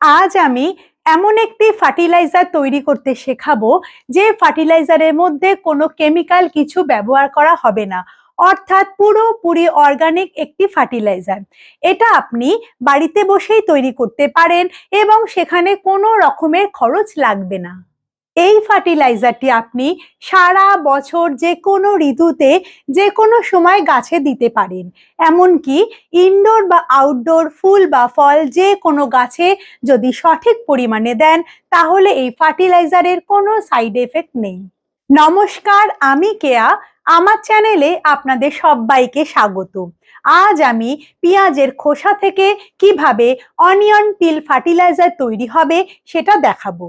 আজ আমি এমন একটি ফার্টিলাইজার তৈরি করতে শেখাবো, যে ফার্টিলাইজারের মধ্যে কোনো কেমিক্যাল কিছু ব্যবহার করা হবে না। অর্থাৎ পুরোপুরি অর্গানিক একটি ফার্টিলাইজার। এটা আপনি বাড়িতে বসেই তৈরি করতে পারেন এবং সেখানে কোনো রকমের খরচ লাগবে না। এই ফার্টিলাইজারটি আপনি সারা বছর যে কোনো ঋতুতে যে কোনো সময় গাছে দিতে পারেন। এমনকি ইনডোর বা আউটডোর ফুল বা ফল যে কোনো গাছে যদি সঠিক পরিমাণে দেন, তাহলে এই ফার্টিলাইজারের কোনো সাইড এফেক্ট নেই। নমস্কার, আমি কেয়া। আমার চ্যানেলে আপনাদের সবাইকে স্বাগত। আজ আমি পেঁয়াজের খোসা থেকে কীভাবে অনিয়ন পিল ফার্টিলাইজার তৈরি হবে সেটা দেখাবো।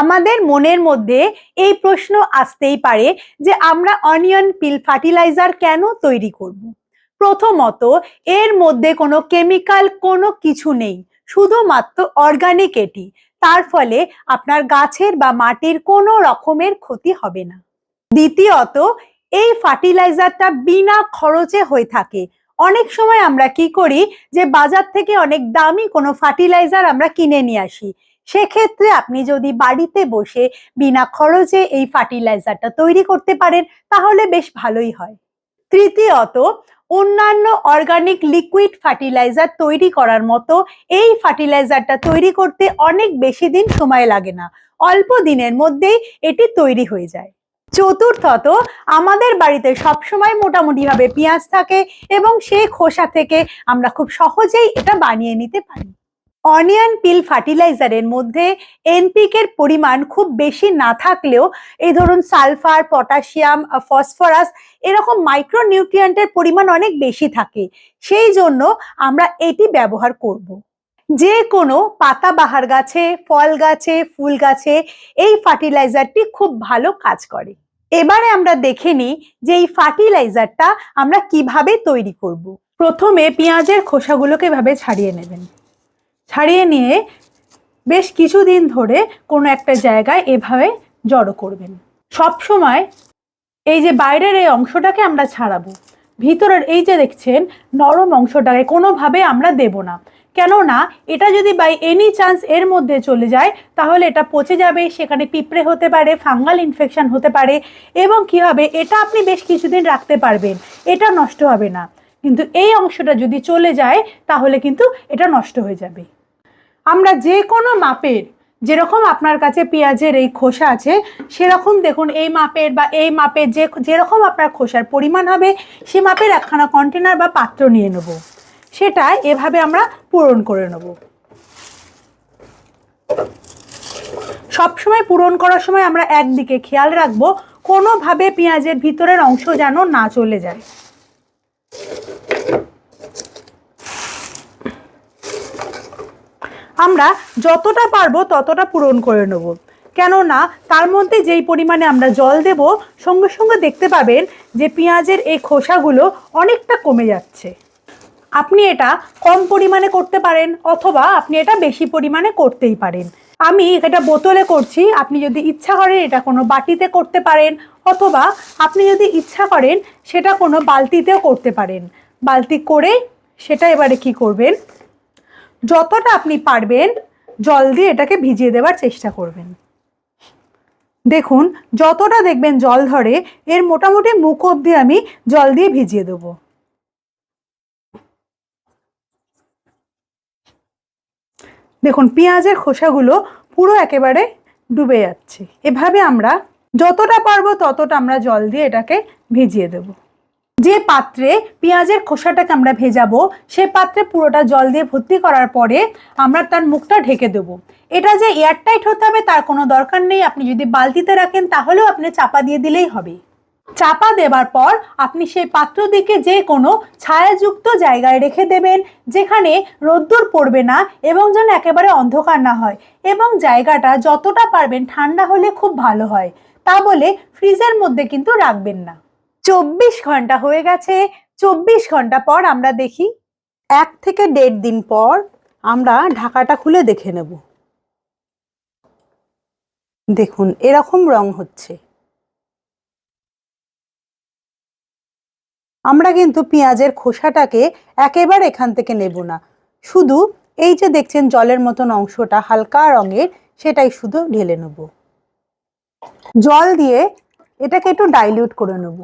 আমাদের মনের মধ্যে এই প্রশ্ন আসতেই পারে যে আমরা অনিয়ন পিল ফার্টিলাইজার কেন তৈরি করব। প্রথমত, এর মধ্যে কোনো কেমিক্যাল কোনো কিছু নেই, শুধুমাত্র অর্গানিক এটি। তার ফলে আপনার গাছের বা মাটির কোনো রকমের ক্ষতি হবে না। দ্বিতীয়ত, এই ফার্টিলাইজারটা বিনা খরচে হয়ে থাকে। অনেক সময় আমরা কি করি যে বাজার থেকে অনেক দামি কোনো ফার্টিলাইজার আমরা কিনে নিয়ে আসি। সেক্ষেত্রে আপনি যদি বাড়িতে বসে বিনা খরচে এই ফার্টিলাইজারটা তৈরি করতে পারেন, তাহলে বেশ ভালোই হয়। তৃতীয়ত, অন্যান্য অর্গানিক লিকুইড ফার্টিলাইজার তৈরি করার মতো এই ফার্টিলাইজারটা তৈরি করতে অনেক বেশি দিন সময় লাগে না। অল্প দিনের মধ্যেই এটি তৈরি হয়ে যায়। চতুর্থত, আমাদের বাড়িতে সবসময় মোটামুটিভাবে পেঁয়াজ থাকে এবং সেই খোসা থেকে আমরা খুব সহজেই এটা বানিয়ে নিতে পারি। অনিয়ন পিল ফার্টিলাইজারের মধ্যে এনপিকের পরিমাণ খুব বেশি না থাকলেও এই ধরুন সালফার, পটাশিয়াম ফসফরাস এরকম মাইক্রো নিউট্রিয়েন্টের পরিমাণ অনেক বেশি থাকে সেই জন্য আমরা এটি ব্যবহার করব। যে কোনো পাতাবাহার গাছে, ফল গাছে, ফুল গাছে এই ফার্টিলাইজারটি খুব ভালো কাজ করে এবারে আমরা দেখে নিই যে এই ফার্টিলাইজারটা আমরা কীভাবে তৈরি করব। প্রথমে পেঁয়াজের খোসাগুলোকে এভাবে ছাড়িয়ে নেবেন ছাড়িয়ে নিয়ে বেশ কিছুদিন ধরে কোনো একটা জায়গায় এভাবে জড়ো করবেন। সব সময় এই যে বাইরের এই অংশটাকে আমরা ছাড়াবো, ভিতরের এই যে দেখছেন নরম অংশটাকে কোনোভাবে আমরা দেব না। কেননা এটা যদি বাই এনি চান্স এর মধ্যে চলে যায়, তাহলে এটা পচে যাবে, সেখানে পিঁপড়ে হতে পারে, ফাঙ্গাল ইনফেকশন হতে পারে এবং কি হবে? এটা আপনি বেশ কিছুদিন রাখতে পারবেন, এটা নষ্ট হবে না। কিন্তু এই অংশটা যদি চলে যায়, তাহলে কিন্তু এটা নষ্ট হয়ে যাবে। আমরা যে কোনো মাপের, যেরকম আপনার কাছে পেঁয়াজের এই খোসা আছে, সেরকম দেখুন এই মাপের বা এই মাপের যে, যেরকম আপনার খোসার পরিমাণ হবে, সে মাপের একখানা কন্টেনার বা পাত্র নিয়ে নেব। সেটা এভাবে আমরা পূরণ করে নেব। সবসময় পূরণ করার সময় আমরা একদিকে খেয়াল রাখব, কোনোভাবে পেঁয়াজের ভিতরের অংশ যেন না চলে যায়। আমরা যতটা পারব ততটা পূরণ করে নেব। কেননা তার মধ্যে যেই পরিমাণে আমরা জল দেব, সঙ্গে সঙ্গে দেখতে পাবেন যে পেঁয়াজের এই খোসাগুলো অনেকটা কমে যাচ্ছে। আপনি এটা কম পরিমাণে করতে পারেন অথবা আপনি এটা বেশি পরিমাণে করতেই পারেন। আমি এটা বোতলে করছি, আপনি যদি ইচ্ছা করেন এটা কোনো বাটিতে করতে পারেন অথবা আপনি যদি ইচ্ছা করেন সেটা কোনো বালতিতেও করতে পারেন। বালতি করে সেটা এবারে কি করবেন? যতটা আপনি পারবেন, জল দিয়ে এটাকে ভিজিয়ে দেওয়ার চেষ্টা করবেন। দেখুন, যতটা দেখবেন জল ধরে, এর মোটামুটি মুখ অবধি আমি জল দিয়ে ভিজিয়ে দেবো। দেখুন, পেঁয়াজের খোসাগুলো পুরো একেবারে ডুবে যাচ্ছে। এভাবে আমরা যতটা পারব ততটা আমরা জল দিয়ে এটাকে ভিজিয়ে দেবো। যে পাত্রে পেঁয়াজের খোসাটাকে আমরা ভেজাবো, সে পাত্রে পুরোটা জল দিয়ে ভর্তি করার পরে আমরা তার মুখটা ঢেকে দেবো। এটা যে এয়ারটাইট হতে হবে তার কোনো দরকার নেই। আপনি যদি বালতিতে রাখেন তাহলেও আপনি চাপা দিয়ে দিলেই হবে। চাপা দেবার পর আপনি সেই পাত্র দিকে যে কোনো ছায়াযুক্ত জায়গায় রেখে দেবেন, যেখানে রোদ্দুর পড়বে না এবং যেন একেবারে অন্ধকার না হয় এবং জায়গাটা যতটা পারবেন ঠান্ডা হলে খুব ভালো হয়। তা বলে ফ্রিজের মধ্যে কিন্তু রাখবেন না। চব্বিশ ঘণ্টা হয়ে গেছে। চব্বিশ ঘণ্টা পর আমরা দেখি এক থেকে দেড় দিন পর আমরা ঢাকাটা খুলে দেখে নেব। দেখুন, এরকম রং হচ্ছে। আমরা কিন্তু পেঁয়াজের খোসাটাকে একেবারে এখান থেকে নেব না। শুধু এই যে দেখছেন জলের মতন অংশটা হালকা রঙের, সেটাই শুধু ঢেলে নেব। জল দিয়ে এটাকে একটু ডাইলিউট করে নেব।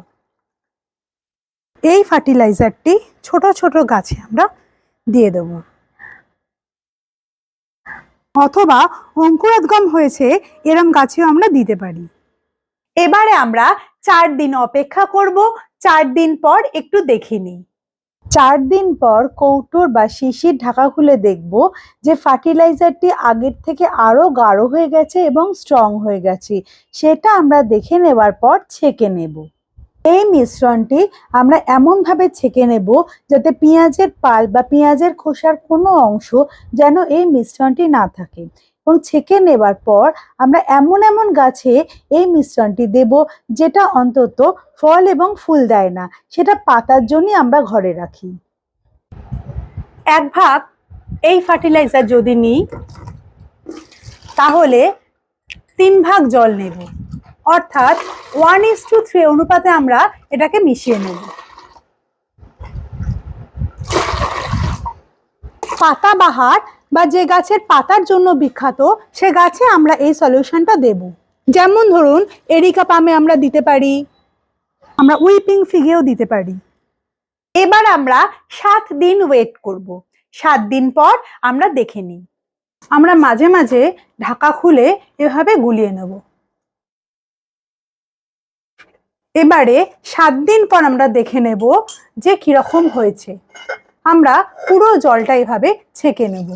এই ফার্টিলাইজারটি ছোট ছোট গাছে আমরা দিয়ে দেব। অথবা অঙ্কুরোদ্গম হয়েছে, এরম গাছেও আমরা দিতে পারি। এবারে আমরা চার দিন অপেক্ষা করব, চার দিন পর একটু দেখে নিই। চার দিন পর কৌটোর বা শিশির ঢাকা খুলে দেখব যে ফার্টিলাইজারটি আগের থেকে আরও গাঢ় হয়ে গেছে এবং স্ট্রং হয়ে গেছে। সেটা আমরা দেখে নেবার পর ছেঁকে নেব। এই মিশ্রণটি আমরা এমনভাবে ছেঁকে নেব যাতে পেঁয়াজের পাল বা পেঁয়াজের খোসার কোনো অংশ যেন এই মিশ্রণটি না থাকে। এবং ছেঁকে নেবার পর আমরা এমন এমন গাছে এই মিশ্রণটি দেব যেটা অন্তত ফল এবং ফুল দেয় না, সেটা পাতার জন্যই আমরা ঘরে রাখি। এক ভাগ এই ফার্টিলাইজার যদি নিই, তাহলে তিন ভাগ জল নেব। অর্থাৎ ওয়ান ইস টু থ্রি অনুপাতে আমরা এটাকে মিশিয়ে নেব। পাতাবাহার বা যে গাছের পাতার জন্য বিখ্যাত, সে গাছে আমরা এই সলিউশনটা দেব। যেমন ধরুন, এরিকা পামে আমরা দিতে পারি, আমরা উইপিং ফিগেও দিতে পারি। এবার আমরা সাত দিন ওয়েট করব। সাত দিন পর আমরা দেখে নিই। আমরা মাঝে মাঝে ঢাকা খুলে এভাবে গুলিয়ে নেব। এবারে সাত দিন পর আমরা দেখে নেব যে কীরকম হয়েছে। আমরা পুরো জলটা এভাবে ছেঁকে নেব।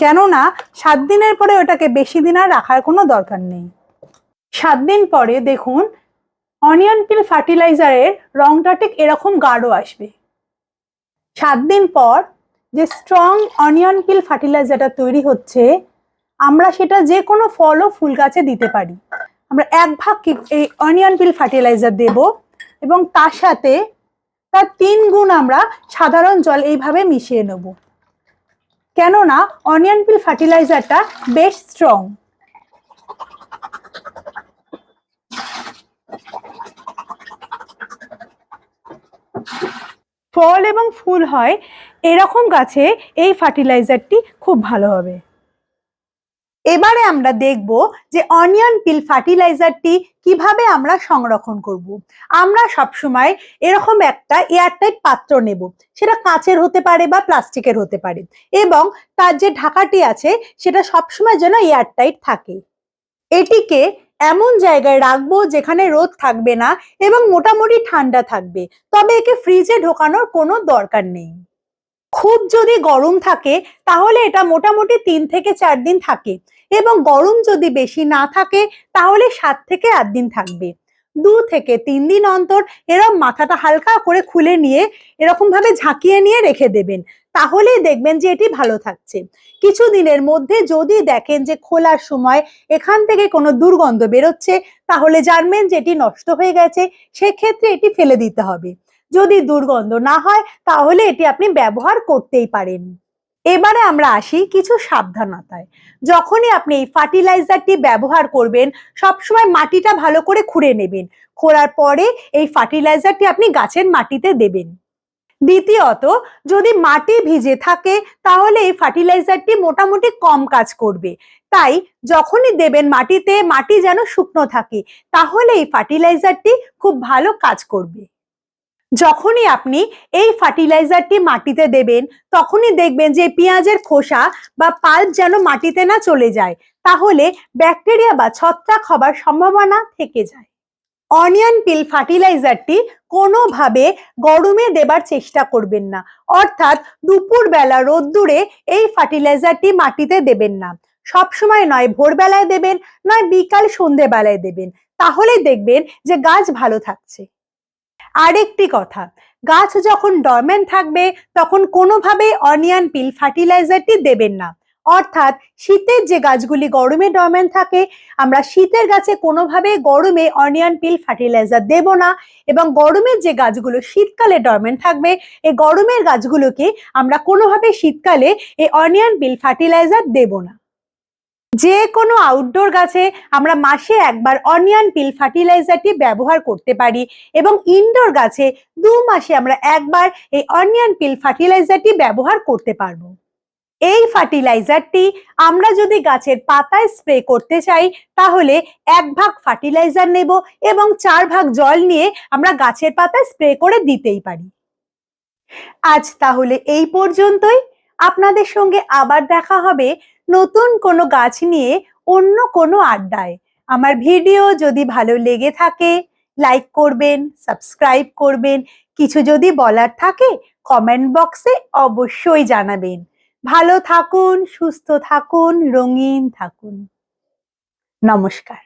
কেননা সাত দিনের পরে ওটাকে বেশি দিন আর রাখার কোনো দরকার নেই। সাত দিন পরে দেখুন অনিয়ন পিল ফার্টিলাইজারের রংটা ঠিক এরকম গাঢ় আসবে। সাত দিন পর যে স্ট্রং অনিয়ন পিল ফার্টিলাইজারটা তৈরি হচ্ছে আমরা সেটা যে কোনো ফল ও ফুল গাছে দিতে পারি। আমরা এক ভাগ এই অনিয়ন পিল ফার্টিলাইজার দেব এবং তার সাথে তার তিন গুণ আমরা সাধারণ জল এইভাবে মিশিয়ে নেব। কেননা অনিয়ন পিল ফার্টিলাইজারটা বেশ স্ট্রং ফল এবং ফুল হয় এরকম গাছে এই ফার্টিলাইজারটি খুব ভালো হবে। এবারে আমরা দেখব যে অনিয়ন পিল ফার্টিলাইজারটি কীভাবে আমরা সংরক্ষণ করব। আমরা সবসময় এরকম একটা এয়ারটাইট পাত্র নেব। সেটা কাঁচের হতে পারে বা প্লাস্টিকের হতে পারে এবং তার যে ঢাকাটি আছে সেটা সবসময় যেন এয়ারটাইট থাকে। এটিকে এমন জায়গায় রাখব যেখানে রোদ থাকবে না এবং মোটামুটি ঠান্ডা থাকবে। তবে একে ফ্রিজে ঢোকানোর কোনো দরকার নেই। খুব যদি গরম থাকে তাহলে এটা মোটামুটি তিন থেকে চার দিন থাকে। এবং গরম যদি বেশি না থাকে, তাহলে সাত থেকে আট দিন থাকবে। দু থেকে তিন দিন অন্তর এরকম মাথাটা হালকা করে খুলে নিয়ে, এরকম ভাবে ঝাঁকিয়ে নিয়ে রেখে দেবেন। তাহলেই দেখবেন যে এটি ভালো থাকছে। কিছু দিনের মধ্যে যদি দেখেন যে খোলার সময় এখান থেকে কোনো দুর্গন্ধ বেরোচ্ছে, তাহলে জানবেন যে এটি নষ্ট হয়ে গেছে, সেক্ষেত্রে এটি ফেলে দিতে হবে। যদি দুর্গন্ধ না হয়, তাহলে এটি আপনি ব্যবহার করতেই পারেন। এবারে আমরা আসি কিছু সাবধানতায়। যখনই আপনি এই ফার্টিলাইজারটি ব্যবহার করবেন, সবসময় মাটিটা ভালো করে খুঁড়ে নেবেন। খোঁড়ার পরে এই ফার্টিলাইজারটি আপনি গাছের মাটিতে দেবেন। দ্বিতীয়ত, যদি মাটি ভিজে থাকে, তাহলে এই ফার্টিলাইজারটি মোটামুটি কম কাজ করবে। তাই যখনই দেবেন মাটিতে, মাটি যেন শুকনো থাকে, তাহলে এই ফার্টিলাইজারটি খুব ভালো কাজ করবে। যখনই আপনি এই ফার্টিলাইজারটি মাটিতে দেবেন, তখনই দেখবেন যে পেঁয়াজের খোসা বা পাল্প যেন মাটিতে না চলে যায়, তাহলে ব্যাকটেরিয়া বা ছত্রাক হবার সম্ভাবনা থেকে যায়। অনিয়ন পিল ফার্টিলাইজারটি কোনোভাবে গরমে দেবার চেষ্টা করবেন না, অর্থাৎ দুপুরবেলা রোদ্দুরে এই ফার্টিলাইজারটি মাটিতে দেবেন না। সবসময় নয় ভোরবেলায় দেবেন, নয় বিকাল সন্ধেবেলায় দেবেন তাহলে দেখবেন যে গাছ ভালো থাকছে। আরেকটি কথা, গাছ যখন ডরমেন্ট থাকবে, তখন কোনোভাবেই অনিয়ন পিল ফার্টিলাইজারটি দেবেন না। অর্থাৎ শীতের যে গাছগুলি গরমে ডরমেন্ট থাকে, আমরা শীতের গাছে কোনোভাবে গরমে অনিয়ন পিল ফার্টিলাইজার দেব না এবং গরমের যে গাছগুলো শীতকালে ডরমেন্ট থাকবে, এই গরমের গাছগুলোকে আমরা কোনোভাবে শীতকালে এই অনিয়ন পিল ফার্টিলাইজার দেব না। যে কোনো আউটডোর গাছে আমরা মাসে একবার অনিয়ন পিল ফার্টিলাইজারটি ব্যবহার করতে পারি এবং ইনডোর গাছে দু মাসে আমরা একবার এই অনিয়ন পিল ফার্টিলাইজারটি ব্যবহার করতে পারব। এই ফার্টিলাইজারটি আমরা যদি গাছের পাতায় স্প্রে করতে চাই, তাহলে এক ভাগ ফার্টিলাইজার নেব এবং চার ভাগ জল নিয়ে আমরা গাছের পাতায় স্প্রে করে দিতেই পারি। আজ তাহলে এই পর্যন্তই। আপনাদের সঙ্গে আবার দেখা হবে নতুন কোনো গাছ নিয়ে অন্য কোনো আড্ডায়। আমার ভিডিও যদি ভালো লেগে থাকে, লাইক করবেন, সাবস্ক্রাইব করবেন, কিছু যদি বলার থাকে কমেন্ট বক্সে অবশ্যই জানাবেন। ভালো থাকুন, সুস্থ থাকুন, রঙিন থাকুন। নমস্কার।